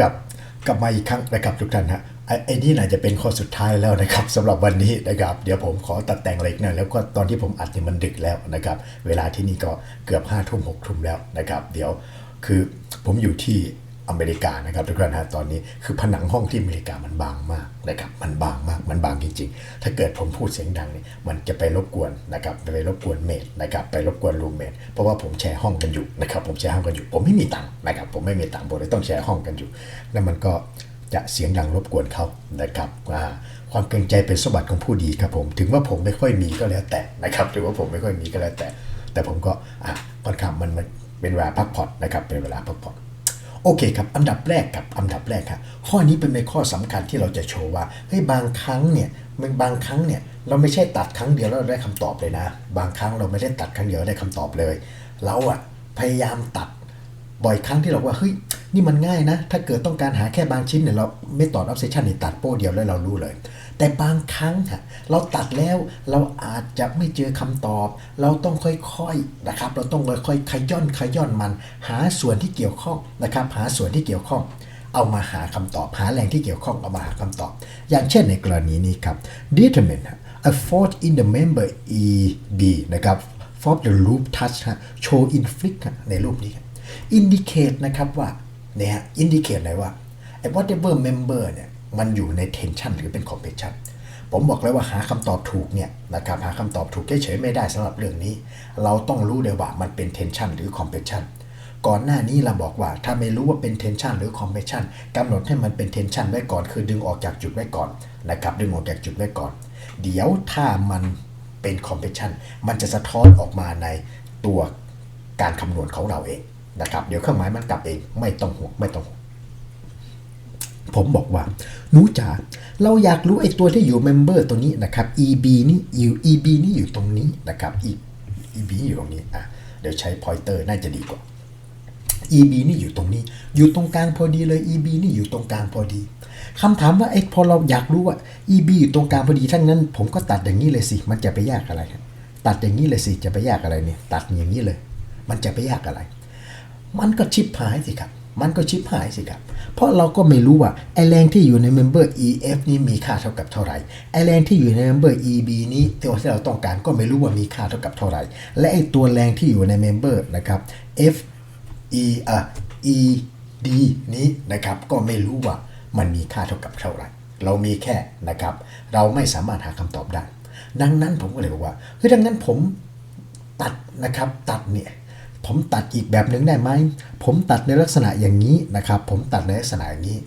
กับกลับมาอีกครั้งนะครับทุกท่านฮะไอ้นี่น่าจะเป็นข้อสุดท้ายแล้วนะครับสำหรับวันนี้นะครับ เดี๋ยวผมขอตัดแต่งเล็กหน่อยแล้วก็ตอนที่ผมอัดเนี่ยมันดึกแล้วนะครับ เวลาที่นี่ก็เกือบห้าทุ่มหกทุ่มแล้วนะครับ เดี๋ยวคือผมอยู่ที่ อเมริกานะครับทุกท่านฮะตอนนี้คือผนังห้องที่อเมริกามันบางมากนะครับมันบางมากมันบางจริงๆ ถ้าเกิดผมพูดเสียงดังเนี่ยมันจะไปรบกวนนะครับไปรบกวนเมดนะครับไปรบกวนรูมเมทเพราะว่าผมแชร์ห้องกันอยู่นะครับผมแชร์ห้องกันอยู่ ผมไม่มีตังค์นะครับผมไม่มีตังค์ผมเลยต้องแชร์ห้องกันอยู่ แล้วมันก็จะเสียงดังรบกวนเขานะครับว่าความเกรงใจเป็นสมบัติของผู้ดีครับผมถึงว่าผมไม่ค่อยมีก็แล้วแต่นะครับถึงว่าผมไม่ค่อยมีก็แล้วแต่ แต่ผมก็อะค่อนข้างมันมันเป็นเวลาพักผ่อนนะครับเป็นเวลาพักผ่อน โอเคครับ อันดับแรกครับอันดับแรกครับข้อนี้เป็นในข้อสำคัญที่เราจะโชว์ว่าเฮ้ยบางครั้งเนี่ยมันบางครั้งเนี่ยเราไม่ใช่ตัดครั้งเดียวแล้วเราได้คำตอบเลยนะ บางครั้งเราไม่ได้ตัดครั้งเดียวได้คำตอบเลย เราอะพยายามตัด บ่อยครั้งที่เราว่าเฮ้ยนี่มันง่ายนะ ถ้าเกิดต้องการหาแค่บางชิ้นเนี่ยเราไม่ต่อออฟเซชันนี่ตัดโป้เดียวแล้วเรารู้เลย แต่บางครั้งค่ะเราตัดแล้วเราอาจจะไม่เจอคำตอบ เราต้องค่อยๆนะครับ เราต้องค่อยๆขย่อนขย่อนมัน หาส่วนที่เกี่ยวข้องนะครับ หาส่วนที่เกี่ยวข้อง เอามาหาคำตอบ หาแหล่งที่เกี่ยวข้องเอามาหาคำตอบ อย่างเช่นในกรณีนี้ครับ determine a fault in the member EB นะครับ fault the loop touch ฮะ show inflict ในรูปนี้ ครับ indicate นะครับว่าเนี่ยฮะ indicate อะไรว่าไอ้ whatever member เนี่ยมันอยู่ใน tension หรือเป็น compression ผมบอกแล้วว่าหาคำตอบถูกเนี่ยนะครับหาคำตอบถูกเฉยๆไม่ได้สำหรับเรื่องนี้ เราต้องรู้เลยว่ามันเป็น tension หรือ compression ก่อนหน้านี้เราบอกว่าถ้าไม่รู้ว่าเป็น tension หรือ compression กำหนดให้มันเป็น tension ไว้ก่อน คือดึงออกจากจุดไว้ก่อนนะครับดึงออกจากจุดไว้ก่อน เดี๋ยวถ้ามันเป็น compression มันจะสะท้อนออกมาในตัวการคำนวณของเราเอง นะครับ เดี๋ยวเครื่องหมายมันกลับเองไม่ต้องห่วงไม่ต้องห่วงผมบอกว่าหนูจ๋าเราอยากรู้ไอ้ตัวที่อยู่เมมเบอร์ตัวนี้นะครับ EB นี่อยู่ EB นี่อยู่ตรงนี้นะครับ EB อยู่ตรงนี้อะเดี๋ยวใช้ pointer น่าจะดีกว่า EB นี่อยู่ตรงนี้ อยู่ตรงกลางพอดีเลย EB นี่อยู่ตรงกลางพอดีคำถามว่าไอ้พอเราอยากรู้ว่า EB อยู่ตรงกลางพอดีทั้งนั้น ผมก็ตัดอย่างนี้เลยสิ มันจะไปยากอะไร ตัดอย่างนี้เลยสิจะไปยากอะไรเนี่ยตัดอย่างนี้เลย มันจะไปยากอะไร มันก็ชิปหายสิครับ มันก็ชิปหายสิครับ เพราะเราก็ไม่รู้ว่าไอแรงที่อยู่ในเมมเบอร์ EF นี้มีค่าเท่ากับเท่าไหร่ไอแรงที่อยู่ในเมมเบอร์ EB นี้ตัวที่เราต้องการก็ไม่รู้ว่ามีค่าเท่ากับเท่าไหร่ และไอตัวแรงที่อยู่ในเมมเบอร์นะครับ F E อะ E D นี้นะครับก็ไม่รู้ว่ามันมีค่าเท่ากับเท่าไหร่ เรามีแค่นะครับ เราไม่สามารถหาคำตอบได้ ดังนั้นผมก็เลยบอกว่าเฮ้ยดังนั้นผมตัดนะครับตัดเนี่ย ผมตัดอีกแบบหนึ่งได้ไหม ผมตัดในลักษณะอย่างนี้นะครับ ผมตัดในลักษณะอย่างนี้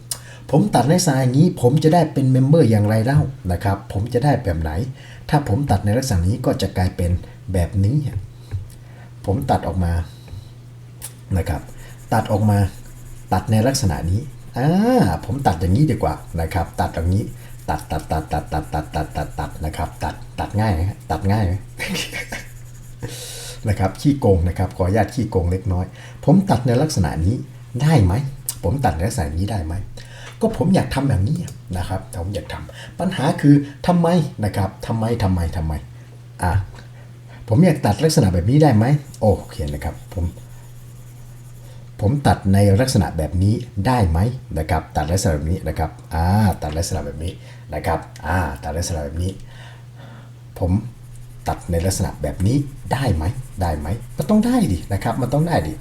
ผมตัดในลักษณะอย่างนี้ ผมจะได้เป็นเมมเบอร์อย่างไรเล่านะครับ ผมจะได้แบบไหน ถ้าผมตัดในลักษณะนี้ก็จะกลายเป็นแบบนี้ ผมตัดออกมานะครับ ตัดออกมา ตัดในลักษณะนี้อ่าผมตัดอย่างนี้ดีกว่านะครับ ตัดอย่างนี้ ตัดตัดตัดตัดตัดตัดตัดตัดตัดนะครับ ตัดตัดง่ายไหมตัดง่ายไหม นะครับขี้โกงนะครับขออนุญาตขี้โกงเล็กน้อย ผมตัดในลักษณะนี้ได้ไหม ผมตัดในลักษณะนี้ได้ไหม ก็ผมอยากทำแบบนี้นะครับผมอยากทำปัญหาคือทำไมนะครับทำไมทำไมทำไมอะผมอยากตัดลักษณะแบบนี้ได้ไหมโอเคนะครับผมผมตัดในลักษณะแบบนี้ได้ไหมนะครับ ตัดลักษณะแบบนี้นะครับอ่าตัดลักษณะแบบนี้นะครับอ่าตัดลักษณะแบบนี้ ผม ตัดในลักษณะแบบนี้ได้ไหมได้ไหมมันต้องได้ดินะครับมันต้องได้ดิ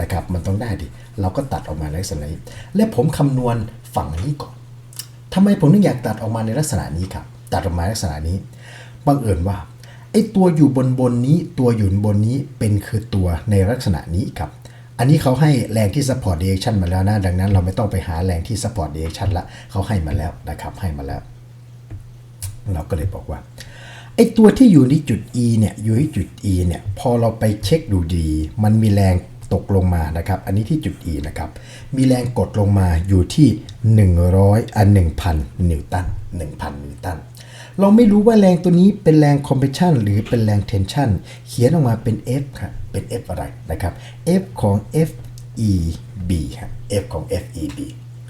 นะครับมันต้องได้ดิเราก็ตัดออกมาในลักษณะนี้ และผมคำนวณฝั่งนี้ก่อนทำไมผมถึงอยากตัดออกมาในลักษณะนี้ครับตัดออกมาในลักษณะนี้บังเอิญว่าไอ้ตัวอยู่บนบนนี้ตัวอยู่บนนี้เป็นคือตัวในลักษณะนี้ครับ อันนี้เขาให้แรงที่ support direction มาแล้วนะ ดังนั้นเราไม่ต้องไปหาแรงที่ support direction ละเขาให้มาแล้วนะครับให้มาแล้ว เราก็เลยบอกว่า ไอตัวที่อยู่ที่จุด E เนี่ยอยู่ที่จุด E เนี่ยพอเราไปเช็คดูดี มันมีแรงตกลงมานะครับ อันนี้ที่จุด E นะครับ มีแรงกดลงมาอยู่ที่ 100อัน1,000 นิวตัน 1,000 นิวตัน เราไม่รู้ว่าแรงตัวนี้เป็นแรงคอมเพรสชันหรือเป็นแรงเทนชันเขียนออกมาเป็น F ครับเป็น F อะไรนะครับ F ของ FEB ครับ F ของ FEB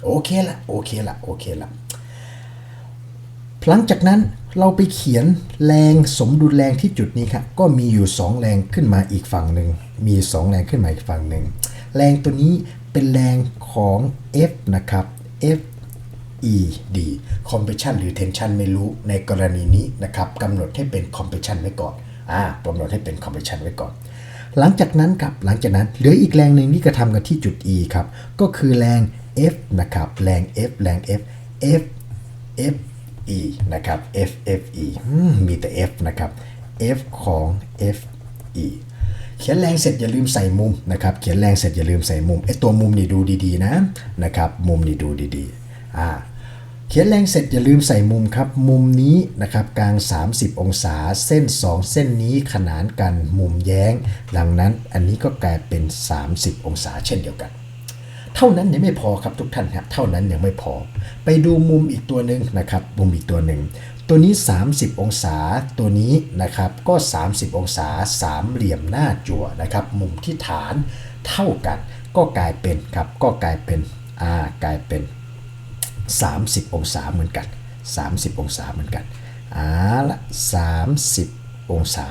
โอเคละโอเคละโอเคละหลังจากนั้น เราไปเขียนแรงสมดุลแรงที่จุดนี้ครับก็มีอยู่ 2 แรงขึ้นมาอีกฝั่งหนึ่งมี 2 แรงขึ้นมาอีกฝั่งหนึ่งแรงตัวนี้เป็นแรงของ F นะครับ F E D compression หรือ tension ไม่รู้ในกรณีนี้นะครับกำหนดให้เป็น compression ไว้ก่อนอ่ากำหนดให้เป็น compression ไว้ก่อน หลังจากนั้นครับหลังจากนั้นเหลืออีกแรงหนึ่งที่กระทำกันที่จุด E ครับก็คือแรง F นะครับแรง F แรง F F F E นะครับ F F E อืมมีแต่ F นะครับ F ของ F E เขียนแรงเสร็จอย่าลืมใส่มุมนะครับเขียนแรงเสร็จอย่าลืมใส่มุมไอ้ตัวมุมนี่ดูดีๆนะนะครับมุมนี่ดูดีๆอ่าเขียนแรงเสร็จอย่าลืมใส่มุมครับมุมนี้นะครับกลาง 30 องศาเส้น 2 เส้นนี้ขนานกันมุมแย้ง ดังนั้นอันนี้ก็กลายเป็น 30 องศาเช่นเดียวกัน เท่านั้นยังไม่พอครับทุกท่านครับ เท่านั้นยังไม่พอ ไปดูมุมอีกตัวหนึ่งนะครับ มุมอีกตัวหนึ่ง ตัวนี้ 30 องศา ตัวนี้นะครับ ก็ 30 องศาสามเหลี่ยมหน้าจั่วนะครับ มุมที่ฐานเท่ากัน ก็กลายเป็นครับ ก็กลายเป็นอ่ากลายเป็น 30 องศาเหมือนกัน 30 องศาเหมือนกันอ่าละ30 องศา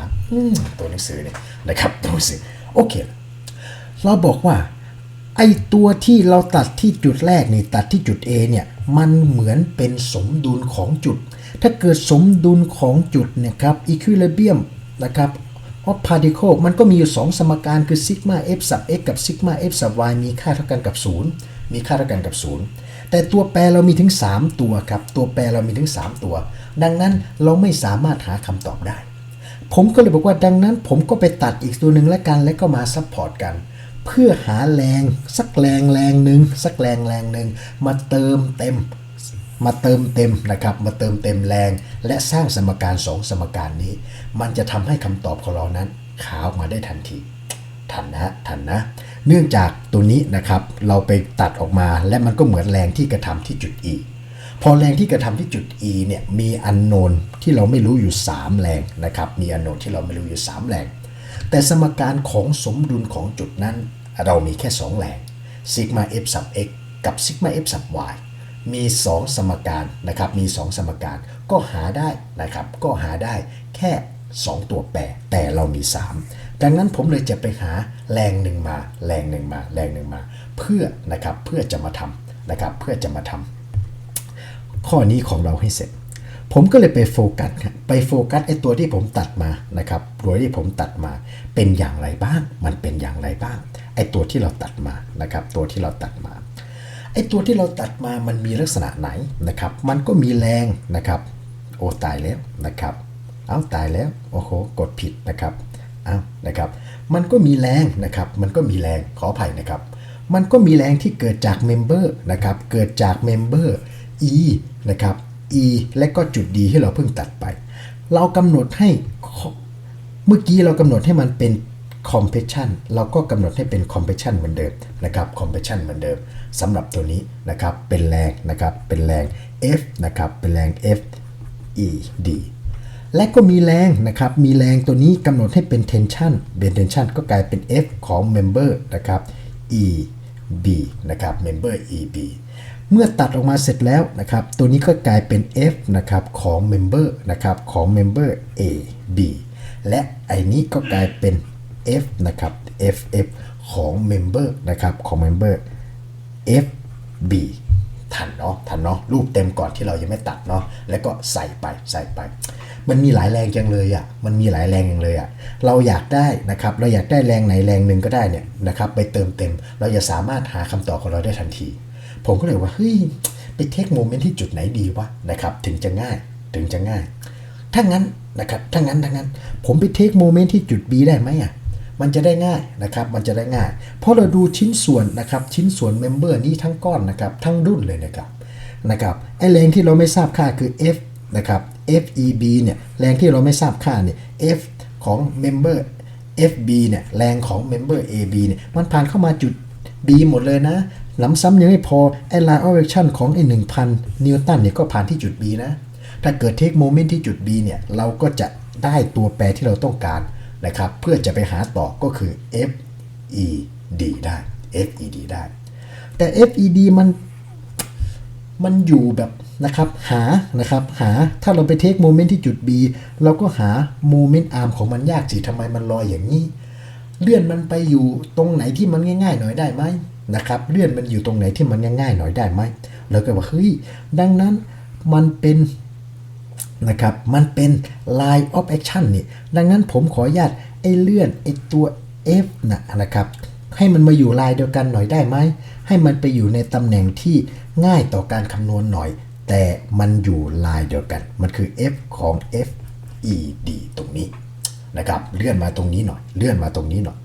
ตัวหนังสือเนี่ยนะครับตัวหนังสือโอเค เราบอกว่า ไอตัวที่เราตัดที่จุดแรกนี่ตัดที่จุด A เนี่ยมันเหมือนเป็นสมดุลของจุด ถ้าเกิดสมดุลของจุดเนี่ยครับ equilibrium นะครับ of particle มันก็มีอยู่ 2 สมการคือ sigma f sub x กับ sigma f sub y มีค่าเท่ากันกับ 0 มีค่าเท่ากันกับ 0 แต่ตัวแปรเรามีถึง 3 ตัวครับ ตัวแปรเรามีถึง 3 ตัว ดังนั้นเราไม่สามารถหาคำตอบได้ ผมก็เลยบอกว่าดังนั้นผมก็ไปตัดอีกตัวหนึ่งแล้วกันแล้วก็มาซัพพอร์ตกัน เพื่อหาแรงสักแรงแรงหนึ่งสักแรงแรงหนึ่งมาเติมเต็ม มาเติมเต็มนะครับ มาเติมเต็มแรง และสร้างสมการสองสมการนี้ มันจะทำให้คำตอบของเรานั้นขาวมาได้ทันทีทันนะทันนะ เนื่องจากตัวนี้นะครับเราไปตัดออกมาและมันก็เหมือนแรงที่กระทำที่จุด E พอแรงที่กระทำที่จุด E เนี่ยมีอันโนนที่เราไม่รู้อยู่ 3 แรงนะครับ มีอันโนนที่เราไม่รู้อยู่ 3 แรง แต่สมการของสมดุลของจุดนั้น เรามีแค่ 2แรงซิกมา f sub x กับซิกมา f sub y มี 2 สมการนะครับ มี 2 สมการก็หาได้นะครับ ก็หาได้แค่ 2 ตัวแปร แต่เรามี 3 ดังนั้นผมเลยจะไปหาแรงหนึ่งมา แรงหนึ่งมา แรงหนึ่งมา เพื่อนะครับ เพื่อจะมาทำนะครับ เพื่อจะมาทำข้อนี้ของเราให้เสร็จ ผมก็เลยไปโฟกัสครับไปโฟกัสไอ้ตัวที่ผมตัดมานะครับตัวที่ผมตัดมาเป็นอย่างไรบ้าง มันเป็นอย่างไรบ้างไอ้ตัวที่เราตัดมานะครับ ตัวที่เราตัดมาไอ้ตัวที่เราตัดมามันมีลักษณะไหนนะครับ มันก็มีแรงนะครับ โอ้ตายแล้วนะครับเอาตายแล้วโอ้โหกดผิดนะครับเอานะครับ มันก็มีแรงนะครับ มันก็มีแรงขออภัยนะครับ มันก็มีแรงที่เกิดจากเมมเบอร์นะครับ เกิดจากเมมเบอร์ E นะครับ E และก็จุด D ที่เราเพิ่งตัดไป เรากำหนดให้เมื่อกี้เรากำหนดให้มันเป็น compression เราก็กำหนดให้เป็น compression เหมือนเดิมนะครับ compression เหมือนเดิมสำหรับตัวนี้นะครับเป็นแรงนะครับเป็นแรง F นะครับเป็นแรง F E D และก็มีแรงนะครับ มีแรงตัวนี้กำหนดให้เป็น tension เป็น tension ก็กลายเป็น F ของ member นะครับ E B นะครับ member E B เมื่อตัดออกมาเสร็จแล้วนะครับ ตัวนี้ก็กลายเป็น F นะครับของ member นะครับของ member A B และไอ้นี้ก็กลายเป็น F นะครับ F F ของ member นะครับของ member F B ทันเนาะทันเนาะรูปเต็มก่อนที่เรายังไม่ตัดเนาะแล้วก็ใส่ไปใส่ไป มันมีหลายแรงจังเลยอะ่ะมันมีหลายแรงอย่างเลยอะ่ะเราอยากได้นะครับเราอยากได้แรงไหนแรงหนึ่งก็ได้เนี่ยนะครับไปเติมเต็ม เราจะสามารถหาคำตอบของเราได้ทันที ผมก็เลยว่าเฮ้ยไปเทคโมเมนต์ที่จุดไหนดีวะนะครับถึงจะง่ายถึงจะง่ายถ้างั้นนะครับถ้างั้นถ้างั้น ผมไปเทคโมเมนต์ที่จุด B ได้ไหมอะมันจะได้ง่ายนะครับ มันจะได้ง่าย เพราะเราดูชิ้นส่วนนะครับ ชิ้นส่วนเมมเบอร์นี้ทั้งก้อนนะครับ ทั้งรุ่นเลยนะครับ นะครับ ไอแรงที่เราไม่ทราบค่าคือ F นะครับ FEB เนี่ย แรงที่เราไม่ทราบค่าเนี่ย F ของเมมเบอร์ FB เนี่ย แรงของเมมเบอร์ AB เนี่ย มันผ่านเข้ามาจุด B หมดเลยนะ ล้ำซ้ำยังไม่พอไอ้ line of action ของไอ้1,000 นิวตันเนี่ยก็ผ่านที่จุด B นะ ถ้าเกิดเทคโมเมนต์ที่จุด B เนี่ย เราก็จะได้ตัวแปรที่เราต้องการนะครับ เพื่อจะไปหาต่อก็คือ FED ได้ FED ได้ แต่ FED มันมันอยู่แบบนะครับหานะครับหาถ้าเราไปเทคโมเมนต์ที่จุด B เราก็หาโมเมนต์อาร์มของมันยากสิทำไมมันลอยอย่างนี้ เลื่อนมันไปอยู่ตรงไหนที่มันง่าย ๆ หน่อยได้ไหม นะครับเลื่อนมันอยู่ตรงไหนที่มันง่ายๆหน่อยได้ไหมแล้วก็บอกเฮ้ยดังนั้นมันเป็นนะครับมันเป็น line of action นี่ดังนั้นผมขออนุญาตไอ้เลื่อนไอ้ตัว F นะนะครับให้มันมาอยู่ลายเดียวกันหน่อยได้ไหม ให้มันไปอยู่ในตำแหน่งที่ง่ายต่อการคำนวณหน่อย แต่มันอยู่ลายเดียวกัน มันคือ F ของ F E D ตรงนี้นะครับ เลื่อนมาตรงนี้หน่อย เลื่อนมาตรงนี้หน่อย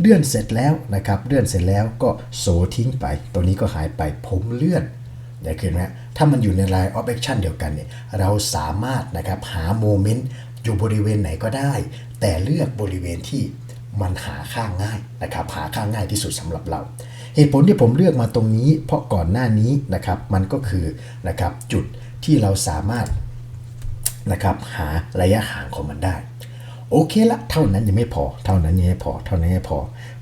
เลื่อนเสร็จแล้วนะครับ เลื่อนเสร็จแล้วก็โซทิ้งไป ตัวนี้ก็หายไปผมเลื่อนได้ขึ้นไหมถ้ามันอยู่ใน line of action เดียวกันเนี่ยเราสามารถนะครับหาโมเมนต์อยู่บริเวณไหนก็ได้ แต่เลือกบริเวณที่มันหาค่าง่ายนะครับหาค่าง่ายที่สุดสำหรับเรา เหตุผลที่ผมเลือกมาตรงนี้ เพราะก่อนหน้านี้นะครับมันก็คือนะครับจุดที่เราสามารถนะครับหาระยะห่างของมันได้ โอเคละเท่านั้นยังไม่พอ เท่านั้นยังไม่พอ เท่านั้นยังไม่พอ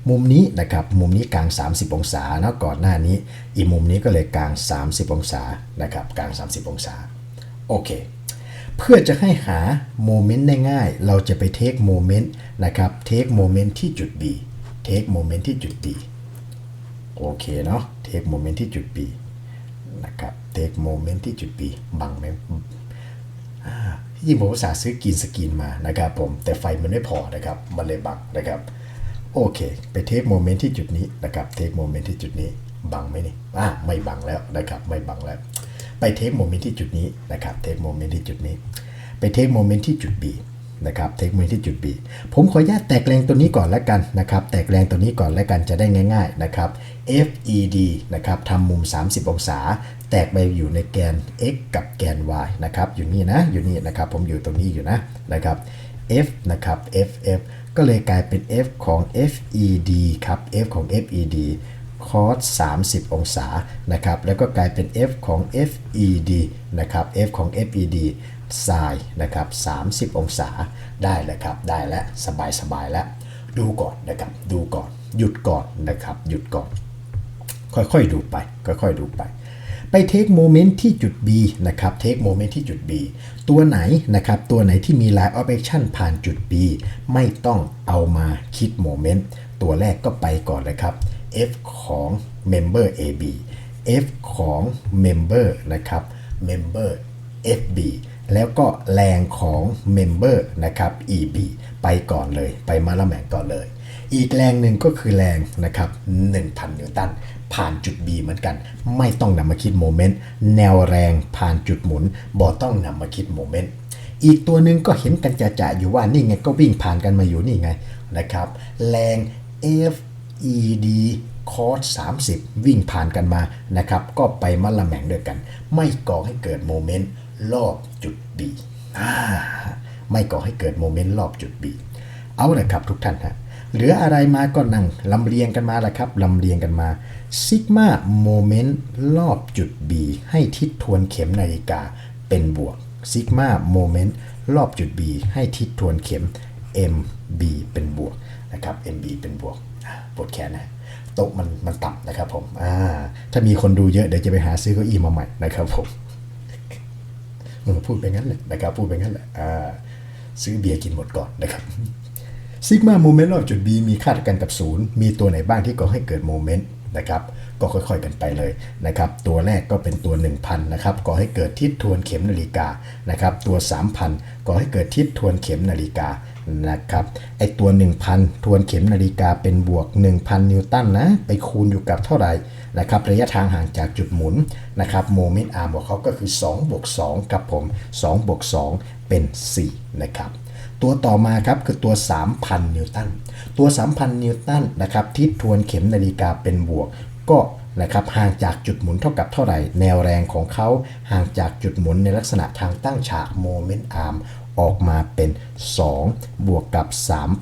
มุมนี้นะครับ มุมนี้กลาง 30 องศาเนาะก่อนหน้านี้ อีกมุมนี้ก็เลยกลาง 30 องศานะครับกลาง 30 องศา โอเค เพื่อจะให้หาโมเมนต์ได้ง่าย เราจะไปเทคโมเมนต์นะครับเทคโมเมนต์ที่จุด B เทคโมเมนต์ที่จุด B โอเคเนาะเทคโมเมนต์ที่จุด B นะครับเทคโมเมนต์ที่จุด B บังไหม ที่จริงผมอุตส่าห์ซื้อกรีนสกรีนมานะครับผมแต่ไฟมันไม่พอนะครับมันเลยบังนะครับโอเค ไปเทปโมเมนต์ที่จุดนี้นะครับเทปโมเมนต์ที่จุดนี้บังไหมนี่อ่าไม่บังแล้วนะครับไม่บังแล้ว ไปเทปโมเมนต์ที่จุดนี้นะครับเทปโมเมนต์ที่จุดนี้ ไปเทปโมเมนต์ที่จุด B นะครับเทคมเมนต์ที่จุด B ผมขออนุญาตแตกแรงตัวนี้ก่อนแล้วกันนะครับแตกแรงตัวนี้ก่อนแล้วกันจะได้ง่าย ๆนะครับ FED นะครับทำมุม 30 องศา แตกไปอยู่ในแกน x กับแกน y นะครับอยู่นี่นะอยู่นี่นะครับผมอยู่ตรงนี้อยู่นะนะครับ f นะครับ ff ก็เลยกลายเป็น f ของ FED ครับ f ของ FED cos 30 องศานะครับแล้วก็กลายเป็น f ของ FED นะครับ f ของ FED sin นะครับ30 องศาได้แล้วครับ ได้แล้วสบายสบายแล้ว ดูก่อนนะครับ ดูก่อน หยุดก่อนนะครับ หยุดก่อน ค่อยๆดูไป ค่อยๆดูไป ไปเทคโมเมนต์ที่จุด B นะครับ เทคโมเมนต์ที่จุด B ตัวไหนนะครับ ตัวไหนที่มี line of action ผ่านจุด B ไม่ต้องเอามาคิดโมเมนต์ ตัวแรกก็ไปก่อนเลยครับ F ของ member AB F ของ member นะครับ member FB แล้วก็แรงของ member นะครับ EB ไปก่อนเลยไปมาละแมงก่อนเลย อีกแรงหนึ่งก็คือแรงนะครับ 1,000 นิวตันผ่านจุด B เหมือนกัน ไม่ต้องนำมาคิดโมเมนต์แนวแรงผ่านจุดหมุนบอต้องนำมาคิดโมเมนต์อีกตัวหนึ่งก็เห็นกันจะๆอยู่ว่านี่ไงก็วิ่งผ่านกันมาอยู่นี่ไงนะครับ แรง FED cos 30 วิ่งผ่านกันมานะครับ ก็ไปมัดละแมงด้วยกัน ไม่ก่อให้เกิดโมเมนต์ รอบจุด B ไม่ก่อให้เกิดโมเมนต์รอบจุด B เอาละครับทุกท่านฮะเหลืออะไรมาก็นั่งลำเลียงกันมาละครับลำเลียงกันมาซิกมาโมเมนต์รอบจุด B ให้ทิศทวนเข็มนาฬิกาเป็นบวกซิกมาโมเมนต์รอบจุด B ให้ทิศทวนเข็ม MB เป็นบวกนะครับ MB เป็นบวกปวดแขนนะโต๊ะมันมันต่ำนะครับผมถ้ามีคนดูเยอะเดี๋ยวจะไปหาซื้อเก้าอี้มาใหม่นะครับผม พูดไปงั้นแหละนะครับพูดไปงั้นแหละซื้อเบียร์กินหมดก่อนนะครับซิกมาโมเมนต์รอบจุด B มีค่าเท่ากันกับศูนย์มีตัวไหนบ้างที่ก่อให้เกิดโมเมนต์นะครับก็ค่อยๆกันไปเลยนะครับตัวแรกก็เป็นตัว 1000นะครับก่อให้เกิดทิศทวนเข็มนาฬิกานะครับตัว 3000ก่อให้เกิดทิศทวนเข็มนาฬิกา นะครับไอตัว 1000 ทวนเข็มนาฬิกาเป็นบวก 1000 นิวตันนะ ไปคูณอยู่กับเท่าไหร่นะครับระยะทางห่างจากจุดหมุนนะครับโมเมนต์อาร์มของเขาก็คือ2บวก2ครับผม2บวก2เป็น 4 นะครับตัวต่อมาครับคือตัว 3,000 นิวตัน ตัว 3,000 นิวตันนะครับทิศทวนเข็มนาฬิกาเป็นบวก ก็นะครับห่างจากจุดหมุนเท่ากับเท่าไหร่ แนวแรงของเขาห่างจากจุดหมุนในลักษณะทางตั้งฉากโมเมนต์อาร์ม ออกมาเป็น 2 บวกกับ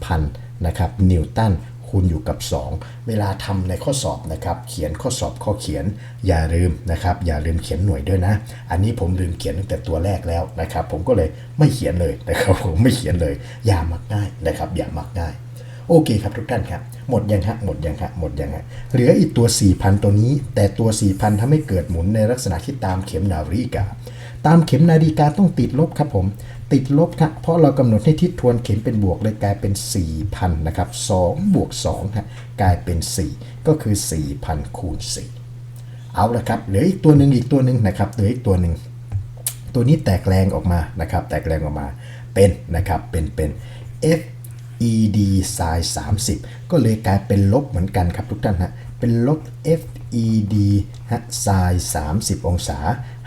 3,000นะครับนิวตันคูณอยู่กับ 2 เวลาทำในข้อสอบนะครับเขียนข้อสอบข้อเขียนอย่าลืมนะครับอย่าลืมเขียนหน่วยด้วยนะ อันนี้ผมลืมเขียนตั้งแต่ตัวแรกแล้วนะครับ ผมก็เลยไม่เขียนเลยนะครับผมไม่เขียนเลย อย่ามักง่ายนะครับอย่ามักง่ายโอเคครับทุกท่านครับ หมดยังฮะหมดยังฮะหมดยังฮะเหลืออีกตัว 4,000 ตัวนี้ แต่ตัว 4,000ทำให้เกิดหมุนในลักษณะที่ตามเข็มนาฬิกา ตามเข็มนาฬิกาต้องติดลบครับผม ติดลบครับเพราะเรากำหนดให้ทิศทวนเข็มเป็นบวกเลยกลายเป็น 4,000นะครับ2บวก2ฮะกลายเป็น 4 ก็คือ 4,000คูณ4เอาละครับเหลืออีกตัวหนึ่งอีกตัวหนึ่งนะครับเหลืออีกตัวหนึ่งตัวนี้แตกแรงออกมานะครับ แตกแรงออกมาเป็นนะครับเป็นเป็น FED sin 30 ก็เลยกลายเป็นลบเหมือนกันครับทุกท่านฮะเป็นลบ FED ฮะ sin 30 องศา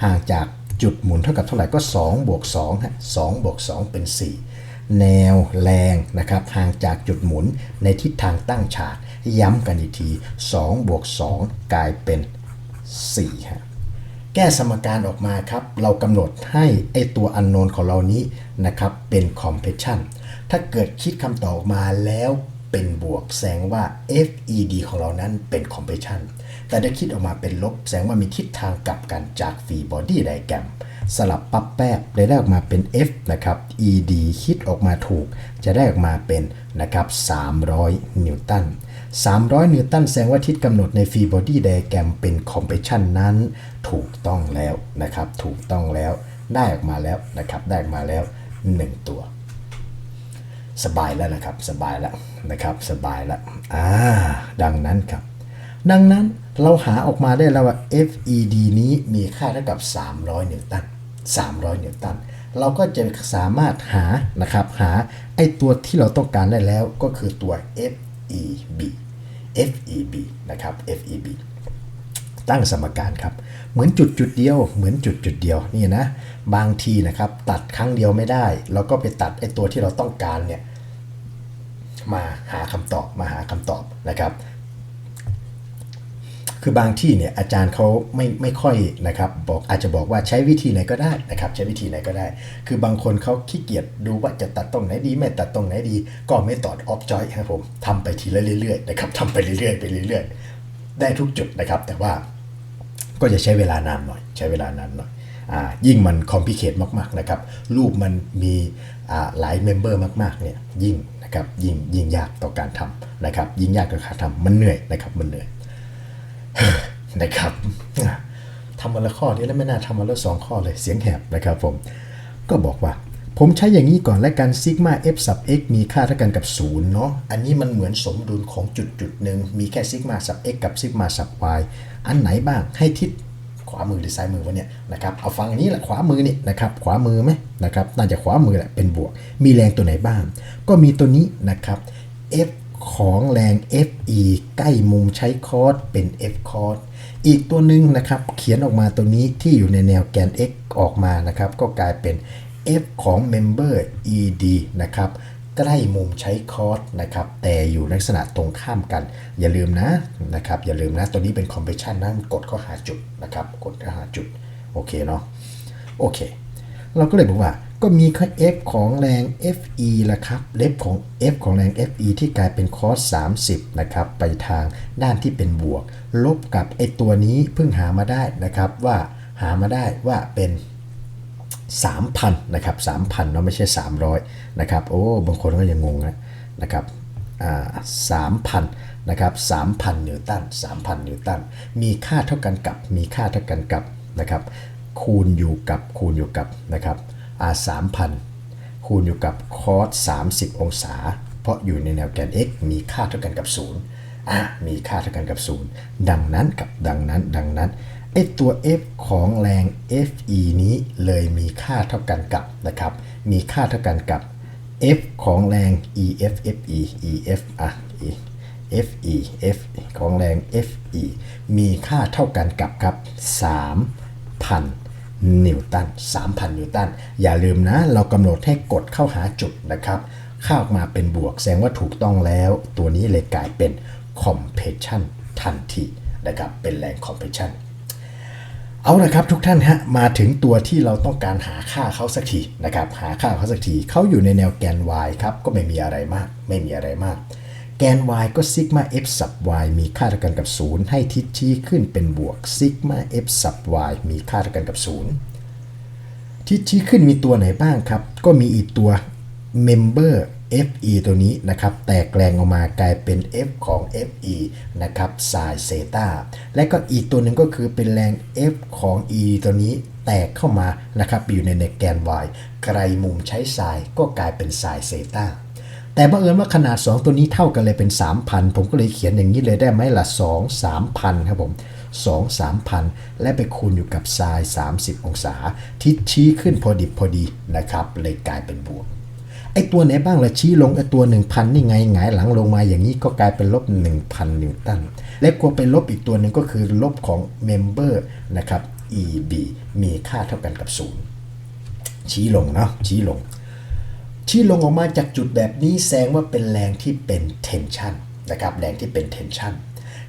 ห่างจาก จุดหมุนเท่ากับเท่าไหร่ก็2บวก2ฮะ2บวก2เป็น 4 แนวแรงนะครับห่างจากจุดหมุนในทิศทางตั้งฉาก ย้ำกันอีกที2บวก2กลายเป็น4ฮะแก้สมการออกมาครับ เรากำหนดให้ไอตัวอันโนนของเรานี้นะครับเป็น compression ถ้าเกิดคิดคำตอบออกมาแล้วเป็นบวกแสดงว่า FED ของเรานั้นเป็น compression แต่ถ้คิดออกมาเป็นลบ แสดงว่ามีทิศทางกลับกันจาก free body diagram สลับปั๊บแป๊บได้ออกมาเป็น F นะครับ ED คิดออกมาถูก จะได้ออกมาเป็นนะครับ 300 นิวตัน 300 นิวตันแสดงว่าทิศกำหนดในฟรีบอดี้ไดแกรมเป็นคอมเพรสชันนั้น ถูกต้องแล้วนะครับ ถูกต้องแล้ว ได้ออกมาแล้วนะครับ ได้ออกมาแล้ว 1 ตัว สบายแล้วนะครับ สบายแล้วนะครับ สบายแล้วอ่า ดังนั้นครับ ดังนั้นเราหาออกมาได้แล้วว่า FED นี้มีค่าเท่ากับ 300 นิวตัน 300 นิวตัน เราก็จะสามารถหานะครับหาไอตัวที่เราต้องการได้แล้วก็คือตัว FEB FEB นะครับ FEB ตั้งสมการครับ เหมือนจุดจุดเดียว เหมือนจุดจุดเดียวนี่นะ บางทีนะครับตัดครั้งเดียวไม่ได้ เราก็ไปตัดไอตัวที่เราต้องการเนี่ยมาหาคำตอบมาหาคำตอบนะครับ คือบางที่เนี่ยอาจารย์เขาไม่ไม่ค่อยนะครับบอกอาจจะบอกว่าใช้วิธีไหนก็ได้นะครับใช้วิธีไหนก็ได้ คือบางคนเขาขี้เกียจดูว่าจะตัดตรงไหนดี ไม่ตัดตรงไหนดี ก็ไม่ตอดออฟจอยครับผมทำไปทีละเรื่อยๆนะครับทำไปเรื่อยๆไปเรื่อยๆ ได้ทุกจุดนะครับ แต่ว่าก็จะใช้เวลานานหน่อย ใช้เวลานานหน่อยอ่ายิ่งมันคอมพิเคทมากๆนะครับรูปมันมีอ่าหลายเมมเบอร์มากๆเนี่ยยิ่งนะครับยิ่งยิ่งยากต่อการทำนะครับยิ่งยากต่อการทำมันเหนื่อยนะครับมันเหนื่อย นะครับทำวันละข้อนี้แล้วไม่น่าทำวันละสองข้อเลยเสียงแหบนะครับผม ก็บอกว่า ผมใช้อย่างนี้ก่อนและกันซิกมา f sub x มีค่าเท่ากันกับ 0 เนาะอันนี้มันเหมือนสมดุลของจุดจุดหนึ่งมีแค่ซิกมา sub x กับซิกมา sub y อันไหนบ้างให้ทิศขวามือหรือซ้ายมือวะเนี่ยนะครับเอาฟังอันนี้แหละขวามือนี่นะครับขวามือไหมนะครับน่าจะขวามือแหละเป็นบวก มีแรงตัวไหนบ้าง ก็มีตัวนี้นะครับ f ของแรง FE ใกล้มุมใช้คอร์สเป็น F คอร์สอีกตัวหนึ่งนะครับเขียนออกมาตัวนี้ที่อยู่ในแนวแกน x ออกมานะครับก็กลายเป็น f ของ member ed นะครับใกล้มุมใช้คอร์สนะครับแต่อยู่ลักษณะตรงข้ามกัน อย่าลืมนะนะครับอย่าลืมนะตัวนี้เป็น compression นะมันกดเข้าหาจุดนะครับกดเข้าหาจุดโอเคเนาะโอเค เราก็เลยบอกว่า ก็มีค่า f ของแรง fe ละครับเลฟของ f ของแรง fe ที่กลายเป็น cos 30 นะครับ ไปทางด้านที่เป็นบวก ลบกับไอตัวนี้เพิ่งหามาได้นะครับว่าหามาได้ว่าเป็น 3,000 นะครับ 3,000เนาะไม่ใช่ 300 นะครับ โอ้ บางคนก็ยังงงนะนะครับอ่า3,000นะครับ3,000นิวตัน3,000นิวตัน มีค่าเท่ากันกับ มีค่าเท่ากันกับนะครับ คูณอยู่กับ คูณอยู่กับนะครับ อ่า3,000คูณอยู่กับคอส30 องศา เพราะอยู่ในแนวแกน x มีค่าเท่ากันกับ 0 อะ มีค่าเท่ากันกับ 0 ดังนั้นกับดังนั้นดังนั้นไอตัว f ของแรง fe นี้เลยมีค่าเท่ากันกับนะครับ มีค่าเท่ากันกับ f ของแรง ef fe ef อะ fe f ของแรง fe มีค่าเท่ากันกับครับ3,000 นิวตัน 3,000 นิวตัน อย่าลืมนะ เรากำหนดให้กดเข้าหาจุดนะครับเข้าออกมาเป็นบวกแสดงว่าถูกต้องแล้ว ตัวนี้เลยกลายเป็น compression ทันทีนะครับเป็นแรง compression เอาละครับทุกท่านฮะมาถึงตัวที่เราต้องการหาค่าเขาสักทีนะครับหาค่าเขาสักทีเขาอยู่ในแนวแกน y ครับก็ไม่มีอะไรมาก ไม่มีอะไรมาก แกน y ก็ซิกมา f sub y มีค่าเท่ากันกับ 0 ให้ทิศชี้ขึ้นเป็นบวกซิกมา f sub y มีค่าเท่ากันกับ 0 ทิศชี้ขึ้นมีตัวไหนบ้างครับ ก็มีอีกตัว member fe ตัวนี้นะครับ แตกแรงออกมากลายเป็น f ของ fe นะครับ sin เซตาและก็อีกตัวหนึ่งก็คือเป็นแรง f ของ e ตัวนี้แตกเข้ามานะครับอยู่ในในแกน y ไกลมุมใช้ sin ก็กลายเป็น sin เซตา แต่บังเอิญว่าขนาด 2 ตัวนี้เท่ากันเลยเป็น 3,000 ผมก็เลยเขียนอย่างนี้เลยได้ไหมล่ะ2 3,000 ครับผม 2 3,000 และไปคูณอยู่กับไซน์30 องศาที่ชี้ขึ้นพอดิบพอดีนะครับ เลยกลายเป็นบวกไอตัวไหนบ้างละชี้ลงไอตัว 1,000 นี่ไงหงายหลังลงมาอย่างนี้ก็กลายเป็นลบ 1,000 นิวตัน และกลัวไปลบอีกตัวหนึ่งก็คือลบของเมมเบอร์นะครับ EB มีค่าเท่ากันกับ 0 ชี้ลงเนาะชี้ลง ชี้ลงออกมาจากจุดแบบนี้แสดงว่าเป็นแรงที่เป็น tension นะครับแรงที่เป็น tension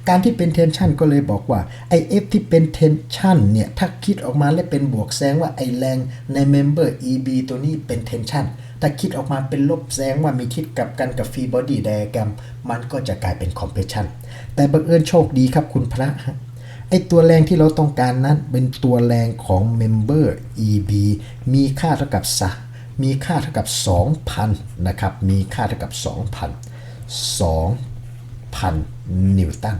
การที่เป็น tension ก็เลยบอกว่าไอ F ที่เป็น tension เนี่ยถ้าคิดออกมาและเป็นบวกแสดงว่าไอแรงใน member EB ตัวนี้เป็น tension ถ้าคิดออกมาเป็นลบแสดงว่ามีคิดกลับกันกับ free body diagram มันก็จะกลายเป็น compression แต่บังเอิญโชคดีครับคุณพระฮะไอตัวแรงที่เราต้องการนั้นเป็นตัวแรงของ member EB มีค่าเท่ากับซะ มีค่าเท่ากับ 2,000 นะครับ มีค่าเท่ากับ 2,000 2,000 นิวตัน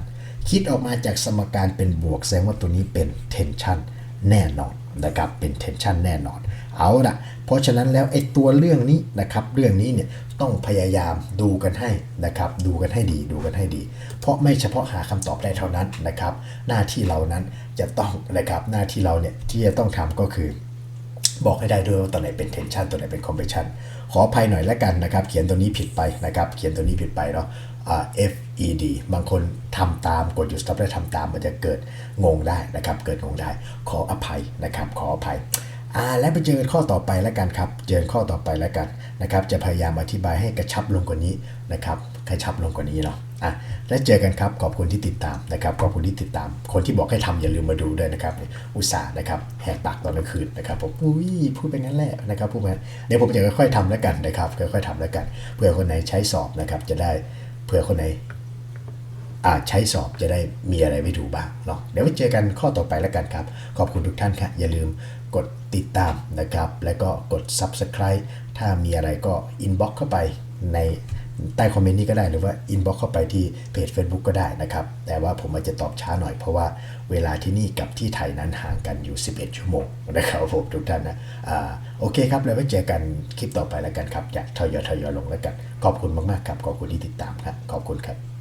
คิดออกมาจากสมการเป็นบวกแสดงว่าตัวนี้เป็น tension แน่นอนนะครับ เป็น tension แน่นอน เอาละเพราะฉะนั้นแล้วไอ้ตัวเรื่องนี้นะครับ เรื่องนี้เนี่ยต้องพยายามดูกันให้นะครับ ดูกันให้ดี ดูกันให้ดี เพราะไม่เฉพาะหาคำตอบได้เท่านั้นนะครับ หน้าที่เรานั้นจะต้องนะครับ หน้าที่เราเนี่ยที่จะต้องทำก็คือ บอกให้ได้ด้วยว่าตัวไหนเป็น tension ตัวไหนเป็น compression ขออภัยหน่อยแล้วกันนะครับ เขียนตัวนี้ผิดไปนะครับ เขียนตัวนี้ผิดไปเนาะ FED บางคนทำตามกดหยุด stop แล้วทำตามมันจะเกิดงงได้นะครับ เกิดงงได้ ขออภัยนะครับ ขออภัยอ่าและไปเจอข้อต่อไปแล้วกันครับ เจอข้อต่อไปแล้วกันนะครับ จะพยายามอธิบายให้กระชับลงกว่านี้นะครับ กระชับลงกว่านี้เนาะ อะแล้วเจอกันครับขอบคุณที่ติดตามนะครับขอบคุณที่ติดตาม คนที่บอกให้ทำอย่าลืมมาดูด้วยนะครับอุตส่าห์นะครับแหกปากตอนกลางคืนนะครับผมอุ้ยพูดไปงั้นแหละนะครับพูดไปงั้นเดี๋ยวผมจะค่อยๆทำแล้วกันนะครับค่อยๆทำแล้วกันเพื่อคนไหนใช้สอบนะครับจะได้เพื่อคนไหนอาจใช้สอบจะได้มีอะไรไว้ดูบ้างเนาะเดี๋ยวไปเจอกันข้อต่อไปแล้วกันครับ ขอบคุณทุกท่านครับอย่าลืมกดติดตามนะครับ แล้วก็กด Subscribe ถ้ามีอะไรก็ inbox เข้าไปใน ใต้คอมเมนต์นี้ก็ได้หรือว่าอินบ็อกเข้าไปที่เพจ Facebook ก็ได้นะครับ แต่ว่าผมอาจจะตอบช้าหน่อยเพราะว่าเวลาที่นี่กับที่ไทยนั้นห่างกันอยู่ 11 ชั่วโมงนะครับผมทุกท่านนะอ่าโอเคครับ แล้วไว้เจอกันคลิปต่อไปแล้วกันครับจะทยอยทยอยลงแล้วกัน ขอบคุณมากๆครับขอบคุณที่ติดตามครับขอบคุณครับ